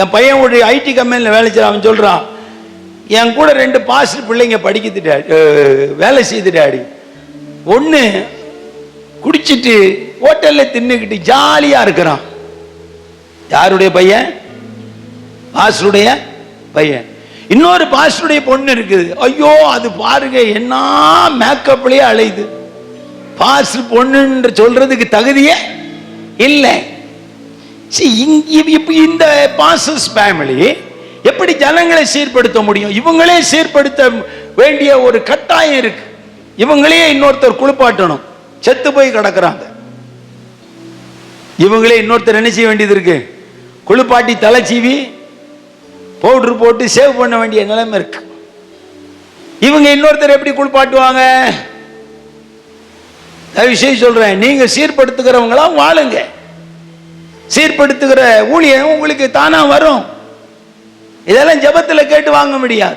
என் பையன் ஒரு ஐடி கம்பெனியில் வேலை செய்ய அவன் சொல்கிறான் என் கூட ரெண்டு பாஸ்டர் பிள்ளைங்க படிக்குது வேலை செய்து டாடி. ஒன்று குடிச்சிட்டு ஹோட்டலில் தின்னுக்கிட்டு ஜாலியாக இருக்கிறான். யாருடைய பையன்? பாஸ்டருடைய பையன். இன்னொரு பாஸ்டருடைய பொண்ணு இருக்குது. ஐயோ அது பாருங்க என்ன மேக்கப்லேயே அலையுது. பாஸ்டர் பொண்ணுன்ற சொல்றதுக்கு தகுதியே இல்லை. இப்ப- இந்த பாசஸ் ஃபேமிலி எப்படி ஜனங்களை சீர்படுத்த முடியும்? இவங்களே சீர்படுத்த வேண்டிய ஒரு கட்டாயம் இருக்கு. இவங்களே இன்னொருத்தர் குளிப்பாட்டணும். செத்து போய் கிடக்குறாங்க. இவங்களே இன்னொருத்தர் என்ன செய்ய வேண்டியது இருக்கு? குளிப்பாட்டி தலைச்சீவி பவுடர் போட்டு சேவ் பண்ண வேண்டிய நிலைமை இருக்கு. இவங்க இன்னொருத்தர் எப்படி குளிப்பாட்டுவாங்க? தயவு செய்து சொல்றேன். நீங்க சீர்படுத்துகிறவங்களா வாழுங்க. சீர்படுத்துகிற ஊழியம் உங்களுக்கு தானா வரும். இதெல்லாம் ஜபத்தில் கேட்டு வாங்க முடியாது.